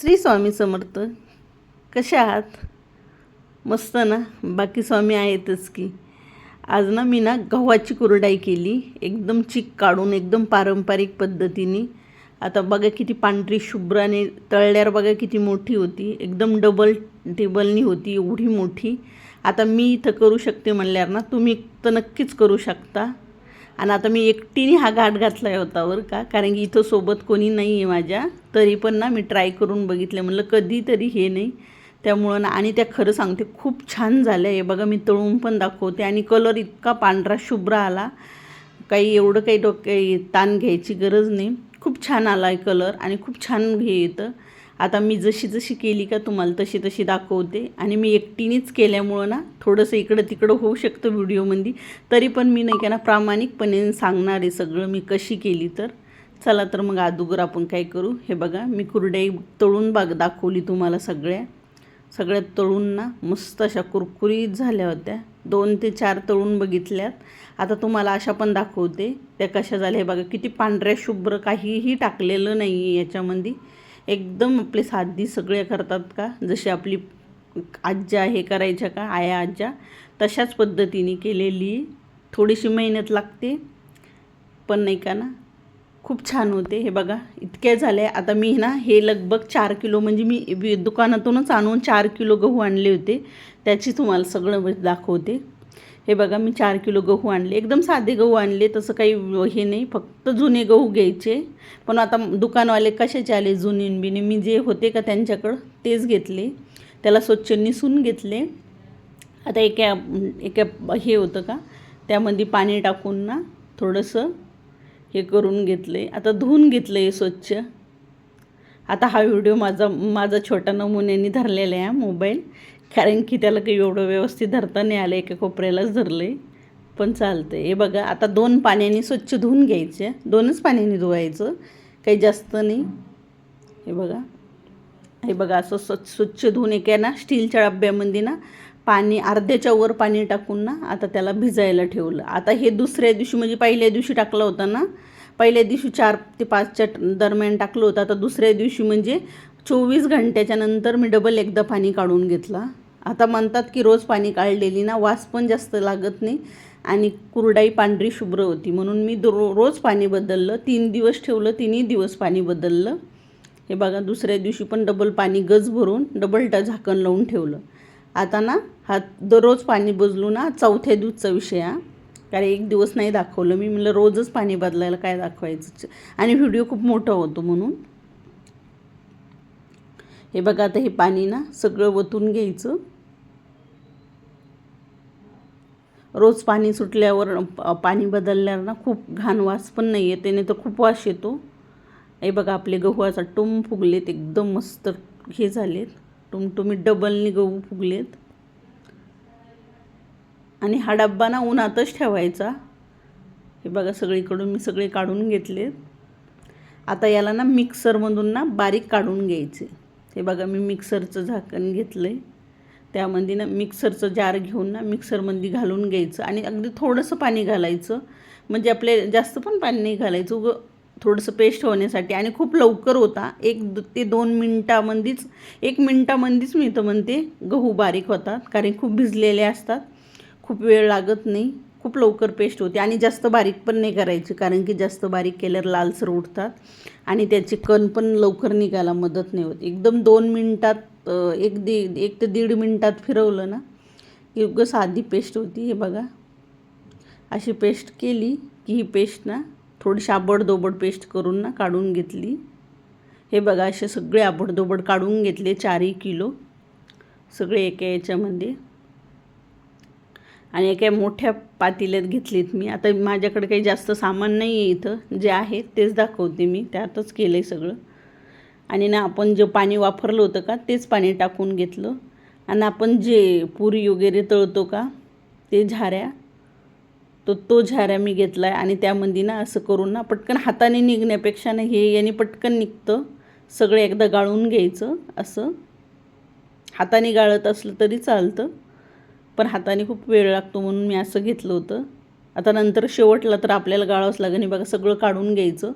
श्री स्वामी समर्थ कशा आहात? मस्त ना? बाकी स्वामी आहेतच की. आज ना मी ना गव्हाची कुरडाई केली एकदम चिक काढून एकदम पारंपरिक पद्धतीने. आता बघा किती पांढरी शुभ्राने तळल्यावर बघा किती मोठी होती. एकदम डबल टेबलनी होती एवढी मोठी. आता मी इथं करू शकते म्हणल्यावर ना तुम्ही तर नक्कीच करू शकता. आणि आता मी एकटीने हा घाट घातला होता बरं का. कारण की इथं सोबत कोणी नाही आहे माझ्या. तरी पण ना मी ट्राय करून बघितलं म्हणलं कधीतरी हे नाही. त्यामुळं ना आणि त्या खरं सांगते खूप छान झाल्या. हे बघा मी तळून पण दाखवते. आणि कलर इतका पांढरा शुभ्र आला. काही एवढं काही डोके ताण घ्यायची गरज नाही. खूप छान आला आहे कलर आणि खूप छान हे येतं. आता मी जशी जशी केली का तुम्हाला तशी तशी दाखवते. आणि मी एकटीनेच केल्यामुळं ना थोडंसं इकडं तिकडं होऊ शकतं व्हिडिओमध्ये. तरी पण मी नाही का ना प्रामाणिकपणे सांगणार आहे सगळं मी कशी केली तर. चला तर मग अदुगर आपण काय करू? हे बघा मी कुरड्याई तळून बाग दाखवली तुम्हाला सगळ्या. सगळ्यात तळून ना मस्त अशा कुरकुरीत झाल्या होत्या. दोन ते चार तळून बघितल्यात. आता तुम्हाला अशा पण दाखवते. त्या कशा झाल्या हे बघा किती पांढऱ्या शुभ्र काहीही टाकलेलं नाही आहे याच्यामध्ये. एकदम आपले साधी सगळे करतात का? जशी आपली आज्या हे करायच्या का? आया आज्या तशाच पद्धतीने केलेली थोडीशी मेहनत लागते. पण नाही का ना? खूप छान होते. हे बघा इतक्या झाले आता मी ना हे लगभग चार किलो म्हणजे मी वि- दुकानातूनच आणून चार किलो गहू आणले होते. त्याची तुम्हाला सगळं दाखवते. हे बघा मी चार किलो गहू आणले. एकदम साधे गहू आणले तसं काही हे नाही फक्त जुने गहू घ्यायचे. पण आता दुकानवाले कशाचे आले जुने बिने मी जे होते का त्यांच्याकडं तेच घेतले. त्याला स्वच्छ निसून घेतले. आता एका एका हे होतं का त्यामध्ये पाणी टाकून ना थोडंसं हे करून घेतलं. आहे आता धुवून घेतलं आहे स्वच्छ. आता हा व्हिडिओ माझा माझा छोटा नमुन्याने धरलेला आहे मोबाईल. कारण की त्याला काही एवढं व्यवस्थित धरता नाही आलं एका कोपऱ्यालाच धरलं. आहे पण चालतं हे बघा आता दोन पाण्याने स्वच्छ धुवून घ्यायचे. दोनच पाण्याने धुवायचं. काही जास्त नाही. हे बघा. हे बघा असं स्वच्छ स्वच्छ धुवून एका ना स्टीलच्या डब्यामध्ये ना पाणी अर्ध्याच्या वर पाणी टाकून ना आता त्याला भिजायला ठेवलं. आता हे दुसऱ्या दिवशी म्हणजे पहिल्या दिवशी टाकलं होतं ना पहिल्या दिवशी चार ते पाचच्या दरम्यान टाकलं होतं. आता दुसऱ्या दिवशी म्हणजे चोवीस घंट्याच्या नंतर मी डबल एकदा पाणी काढून घेतला. आता म्हणतात की रोज पाणी काढलेली ना वास पण जास्त लागत नाही आणि कुरडाई पांढरी शुभ्र होती. म्हणून मी दो रोज पाणी बदललं तीन दिवस ठेवलं तिन्ही दिवस पाणी बदललं. हे बघा दुसऱ्या दिवशी पण डबल पाणी गज भरून डबल ट झाकण लावून ठेवलं. आता ना हा दररोज पाणी बदलू ना चौथ्या दूधचा विषय हा. कारण एक दिवस नाही दाखवलं मी. म्हणलं रोजच पाणी बदलायला काय दाखवायचं? आणि व्हिडिओ खूप मोठा होतो म्हणून. हे बघा आता हे पाणी ना सगळं वतून घ्यायचं. रोज पाणी सुटल्यावर पाणी बदलल्यावर ना खूप घाण वास पण नाही येते नाही तर खूप वास येतो. हे बघा आपले गहू असा टुम फुगलेत एकदम मस्त हे झालेत. टुमटुमी डबलनी गहू फुगलेत. आणि हा डब्बा ना उन्हातच ठेवायचा. हे बघा सगळीकडून मी सगळे काढून घेतले आता याला ना मिक्सरमधून ना बारीक काढून घ्यायचे. हे बघा मी मिक्सरचं झाकण घेतलं आहे त्यामध्ये ना मिक्सरचं जार घेऊन ना मिक्सरमध्ये घालून घ्यायचं आणि अगदी थोडंसं पाणी घालायचं. म्हणजे आपले जास्त पण पाणी नाही घालायचं उगं थोडंसं पेस्ट होण्यासाठी. आणि खूप लवकर होता. एक ते दोन मिनटामध्येच एक मिनटामध्येच मी तर म्हणते गहू बारीक होतात. कारण खूप भिजलेले असतात. खूप वेळ लागत नाही. खूप लवकर पेस्ट होते आणि जास्त बारीक पण नाही करायची कारण की जास्त बारीक केल्यावर लालसर उठतात आणि त्याचे कण पण लवकर निघायला मदत नाही होत. एकदम दोन मिनटात एक दि एक ते दीड मिनटात फिरवलं ना की उगं साधी पेस्ट होती. हे बघा अशी पेस्ट केली की ही पेस्ट ना थोडीशी आबडदोबड पेस्ट करून ना काढून घेतली. हे बघा असे सगळे आबडदोबड काढून घेतले चारही किलो. सगळे एका याच्यामध्ये. आणि एका मोठ्या पातेल्यात घेतलीत मी. आता माझ्याकडे काही जास्त सामान नाही आहे इथं. जे आहे तेच दाखवते मी. त्यातच केलं आहे सगळं. आणि ना आपण जे पाणी वापरलं होतं का तेच पाणी टाकून घेतलं. आणि आपण जे पुरी वगैरे तळतो का ते झाऱ्या तो तो झाऱ्या मी घेतला आहे आणि त्यामध्ये ना असं करून ना पटकन हाताने निघण्यापेक्षा ना हे याने पटकन निघतं. सगळं एकदा गाळून घ्यायचं असं. हाताने गाळत असलं तरी चालतं. पण हाताने खूप वेळ लागतो म्हणून मी असं घेतलं होतं. आता नंतर शेवटला तर आपल्याला गाळावंच लागेल. आणि बघा सगळं काढून घ्यायचं.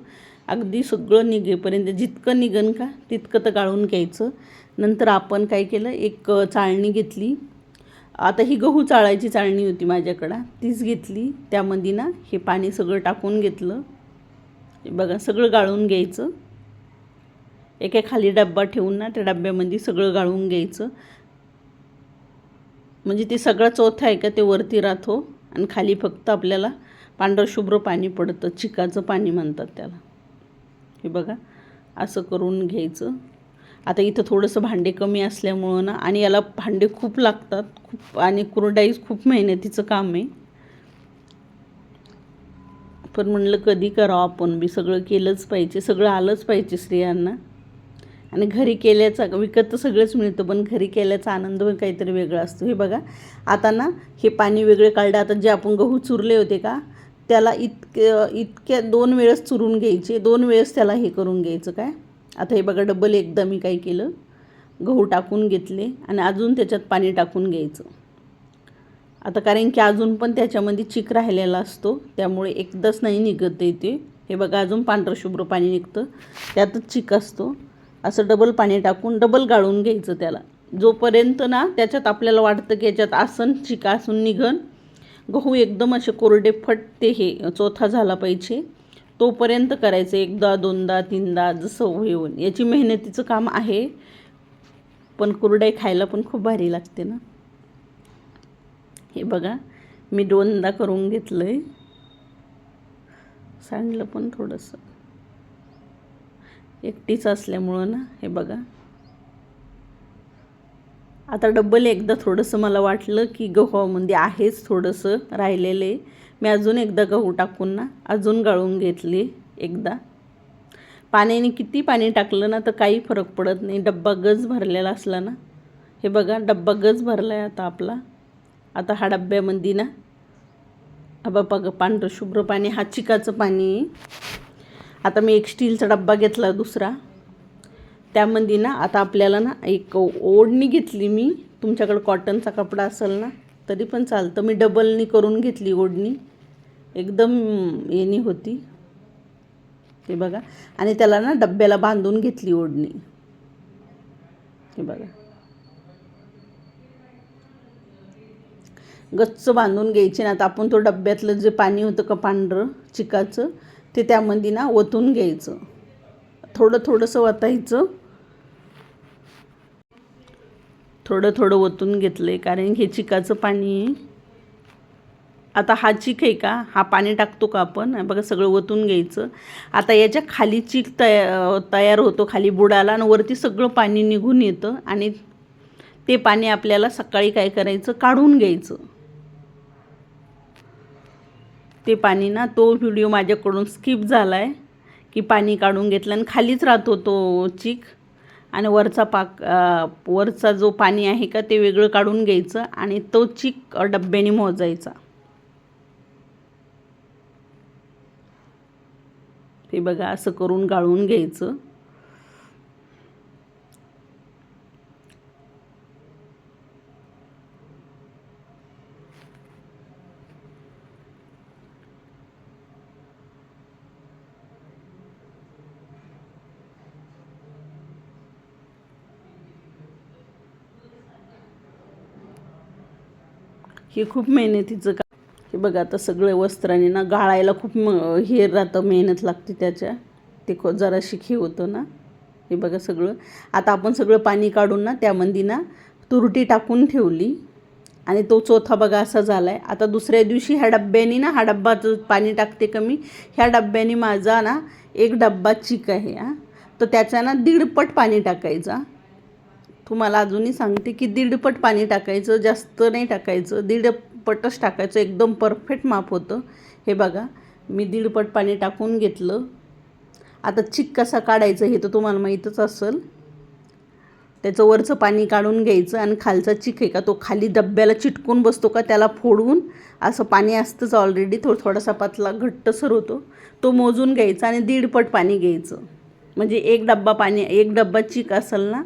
अगदी सगळं निघेपर्यंत जितकं निघन का तितकं तर गाळून घ्यायचं. नंतर आपण काय केलं एक चाळणी घेतली. आता ही गहू चाळायची चाळणी होती माझ्याकडं. तीच घेतली. त्यामध्ये ना हे पाणी सगळं टाकून घेतलं. बघा सगळं गाळून घ्यायचं. एका खाली डब्बा ठेवून ना त्या डब्यामध्ये सगळं गाळून घ्यायचं. म्हणजे ते सगळं चौथा आहे का ते वरती राहतो आणि खाली फक्त आपल्याला पांढरं शुभ्र पाणी पडतं चिकाचं पाणी म्हणतात त्याला. हे बघा असं करून घ्यायचं. आता इथं थोडंसं भांडे कमी असल्यामुळं ना आणि याला भांडे खूप लागतात खूप आणि कुरडाईच खूप मेहनतीचं काम आहे. पण म्हणलं कधी करावं आपण बी सगळं केलंच पाहिजे सगळं आलंच पाहिजे स्त्रियांना. आणि घरी केल्याचा विकत तर सगळंच मिळतं पण घरी केल्याचा आनंद पण काहीतरी वेगळा असतो. हे बघा आता ना हे पाणी वेगळे काढलं. आता जे आपण गहू चुरले होते का त्याला इतके इतक्या दोन वेळेस चुरून घ्यायचे दोन वेळेस त्याला हे करून घ्यायचं काय? आता हे बघा डबल एकदा मी काय केलं. गहू टाकून घेतले आणि अजून त्याच्यात पाणी टाकून घ्यायचं. आता कारण की अजून पण त्याच्यामध्ये चिक राहिलेला असतो त्यामुळे एकदाच नाही निघत आहे ते. हे बघा अजून पांढरं शुभ्र पाणी निघतं. त्यातच चिक असतो. असं डबल पाणी टाकून डबल गाळून घ्यायचं त्याला. जोपर्यंत ना त्याच्यात आपल्याला वाटतं की याच्यात आसन चिका असून निघन गहू एकदम असे कोरडे फटते हे चौथा झाला पाहिजे. तोपर्यंत करायचं एकदा दोनदा तीनदा जसं होऊन. याची मेहनतीचं काम आहे पण कुरडे खायला पण खूप भारी लागते ना. हे बघा मी दोनदा करून घेतलं आहे सांडलं पण थोडंसं. एकटीच असल्यामुळं ना हे बघा. आता डब्बल एकदा थोडंसं मला वाटलं की गव्हामध्ये आहेच थोडंसं राहिलेलं. आहे मी अजून एकदा गहू टाकून ना अजून गाळून घेतले एकदा. पाण्याने किती पाणी टाकलं ना तर काही फरक पडत नाही. डब्बा गज भरलेला असला ना हे बघा डब्बा गज भरला आहे आता आपला. आता हा डब्यामध्ये ना हा बाबा ग पांढरं शुभ्र पाणी हा चिकाचं पाणी. आता मी एक स्टीलचा डब्बा घेतला दुसरा. त्यामध्ये ना आता आपल्याला ना एक ओढणी घेतली मी. तुमच्याकडं कॉटनचा कपडा असेल ना तरी पण चालतं. मी डबलनी करून घेतली ओढणी. एकदम येणी होती. ते बघा. आणि त्याला ना डब्याला बांधून घेतली ओढणी. हे बघा. गच्च बांधून घ्यायची ना आता आपण तो डब्यातलं जे पाणी होतं का पांढरं चिकाचं ते त्यामध्ये ना ओतून घ्यायचं. थोडं थोडंसं ओतायचं थोडं थोडं ओतून घेतलं आहे कारण हे चिकाचं पाणी आता हा चिक आहे का? हा पाणी टाकतो का आपण? बघा सगळं ओतून घ्यायचं. आता याच्या खाली चिक तया तयार होतो खाली बुडाला आणि वरती सगळं पाणी निघून येतं आणि ते पाणी आपल्याला सकाळी काय करायचं? काढून घ्यायचं. ते पाणी ना तो व्हिडिओ माझ्याकडून स्किप झाला आहे की पाणी काढून घेतलं आणि खालीच राहतो तो चिक. आणि वरचा पाक वरचा जो पाणी आहे का ते वेगळं काढून घ्यायचं आणि तो चिक डब्याने मोजायचा. ते बघा असं करून गाळून घ्यायचं. हे खूप मेहनतीचं काम. हे बघा आता सगळे वस्त्राने ना गाळायला खूप म हे राहतं मेहनत लागते त्याच्या. ते खो जराशी शिखी होतं ना. हे बघा सगळं. आता आपण सगळं पाणी काढून ना त्यामध्ये ना तुरटी टाकून ठेवली. आणि तो चौथा बघा असा झाला आहे आता दुसऱ्या दिवशी ह्या डब्यानी ना हा डब्बाचं पाणी टाकते कमी. ह्या डब्याने माझा ना एक डब्बा चिक आहे हा. तर त्याचा ना दीडपट पाणी टाकायचा. तुम्हाला अजूनही सांगते की दीडपट पाणी टाकायचं जास्त नाही टाकायचं. दीडपटच टाकायचं. एकदम परफेक्ट माप होतं. हे बघा मी दीडपट पाणी टाकून घेतलं. आता चिक कसा काढायचं हे तर तुम्हाला माहीतच असेल. त्याचं वरचं पाणी काढून घ्यायचं आणि खालचा चिक आहे का तो खाली डब्याला चिटकून बसतो का त्याला फोडून असं पाणी असतंच ऑलरेडी थोडं थोडासा पातला घट्टसर होतो. तो मोजून घ्यायचा आणि दीडपट पाणी घ्यायचं. म्हणजे एक डब्बा पाणी एक डब्बा चिक असेल ना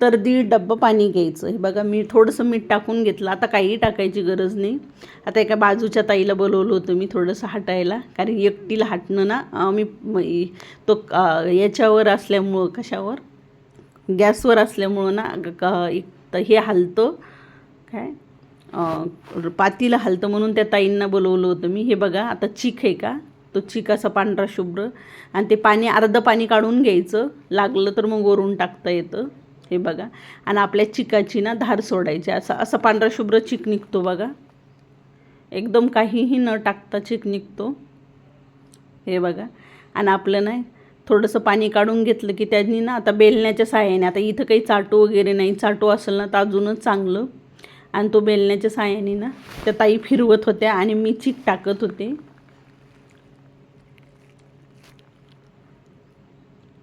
तर दीड डब्बं पाणी घ्यायचं. हे बघा मी थोडंसं मीठ टाकून घेतलं. आता काही टाकायची गरज नाही. आता एका बाजूच्या ताईला बोलवलं होतं मी थोडंसं हटायला. कारण एकटीला हटणं ना मी तो याच्यावर असल्यामुळं कशावर? गॅसवर असल्यामुळं ना क- एक तर हे हलतं. काय? पातीला हलतं म्हणून त्या ताईंना बोलवलं होतं मी. हे बघा आता चीक आहे का? तो चीक असा पांढरा शुभ्र. आणि ते पाणी अर्धं पाणी काढून घ्यायचं. लागलं तर मग वरून टाकता येतं. हे बघा. आणि आपल्या चिकाची ना धार सोडायची. असं असं पांढरा शुभ्र चिक निघतो बघा. एकदम काहीही न टाकता चिक निघतो. हे बघा. आणि आपलं नाही थोडंसं पाणी काढून घेतलं की त्यांनी ना आता बेलण्याच्या साह्याने आता इथं काही चाटू वगैरे नाही. चाटू असेल ना तर अजूनच चांगलं. आणि तो बेलण्याच्या साह्याने ना त्या ताई फिरवत होत्या आणि मी चिक टाकत होते.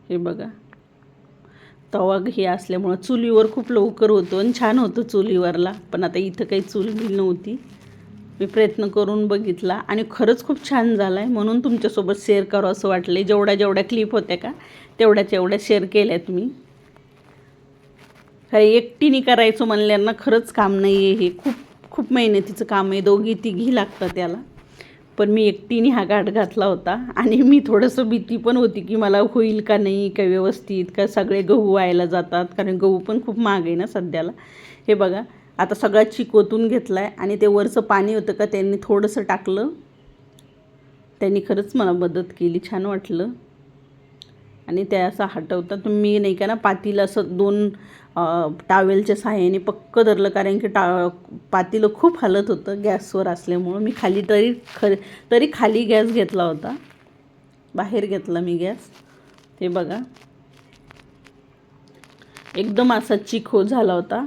हे बघा. तवा हे असल्यामुळं चुलीवर खूप लवकर होतो आणि छान होतं चुलीवरला. पण आता इथं काही चूल बिल नव्हती. मी प्रयत्न करून बघितला आणि खरंच खूप छान झाला आहे म्हणून तुमच्यासोबत शेअर करावं असं वाटलं जेवढ्या जेवढ्या क्लिप होत्या का तेवढ्या तेवढ्या शेअर केल्यात मी. खरं एकटीने करायचं म्हणल्यांना खरंच काम नाही आहे हे. खूप खूप मेहनतीचं काम आहे. दोघी तिघी लागतं त्याला. पण मी एकटीने हा गाठ घातला होता. आणि मी थोडंसं भीती पण होती की मला होईल का नाही का व्यवस्थित का सगळे गहू व्हायला जातात. कारण गहू पण खूप महाग आहे ना सध्याला. हे बघा आता सगळा चिकोतून घेतला आहे आणि ते वरचं पाणी होतं का त्यांनी थोडंसं टाकलं. त्यांनी खरंच मला मदत केली छान वाटलं. आणि त्या असं हटवतात. मी नाही का ना पातीला असं दोन टावेलच्या सहाय्याने पक्क धरलं. कारण की टा पातीलं खूप हलत होतं गॅसवर असल्यामुळं. मी खाली तरी ख तरी खाली गॅस घेतला होता. बाहेर घेतला मी गॅस. ते बघा. एकदम असा चिखो झाला होता.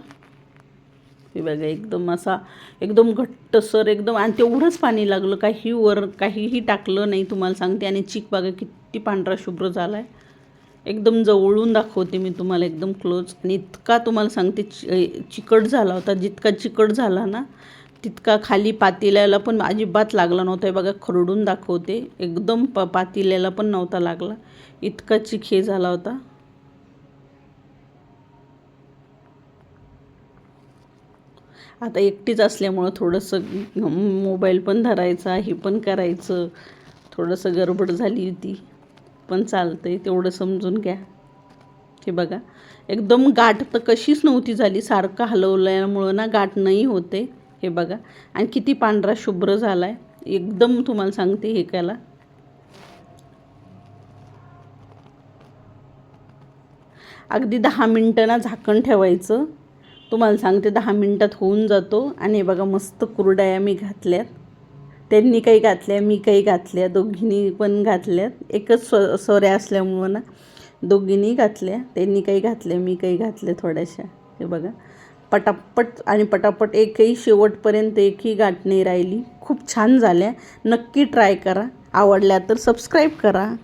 हे बघा एकदम असा एकदम घट्टसर एकदम आणि तेवढंच पाणी लागलं. काही वर काहीही टाकलं नाही तुम्हाला सांगते. आणि चिक बघा किती पांढरा शुभ्र झाला आहे एकदम जवळून दाखवते मी तुम्हाला एकदम क्लोज आणि इतका तुम्हाला सांगते चि चिकट झाला होता. जितका चिकट झाला ना तितका खाली पातेल्याला पण अजिबात लागला नव्हता. हे बघा खरडून दाखवते. एकदम प पातेल्याला पण नव्हता लागला. इतका चिक हे झाला होता. आता एकटीच असल्यामुळं थोडंसं मोबाईल पण धरायचा हे पण करायचं. थोडंसं गडबड झाली होती. पण चालतंय तेवढं समजून घ्या. हे बघा एकदम गाठ तर कशीच नव्हती झाली सारखं हलवल्यामुळं ना गाठ नाही होते. हे बघा आणि किती पांढरा शुभ्र झाला आहे एकदम तुम्हाला सांगते हे त्याला अगदी दहा मिनटं ना झाकण ठेवायचं. तुम्हाला सांगते दहा मिनटात होऊन जातो. आणि हे बघा मस्त कुरड्या मी घातल्यात. त्यांनी काही घातल्या मी काही घातल्या दोघींनी पण घातल्या. एकच स्व सोऱ्या असल्यामुळं ना दोघींनी घातल्या. त्यांनी काही घातल्या मी काही घातल्या थोड्याशा. हे बघा. पटापट आणि पटापट एकही शेवटपर्यंत एकही गाठ नाही राहिली. खूप छान झाल्या. नक्की ट्राय करा. आवडल्या तर सबस्क्राईब करा.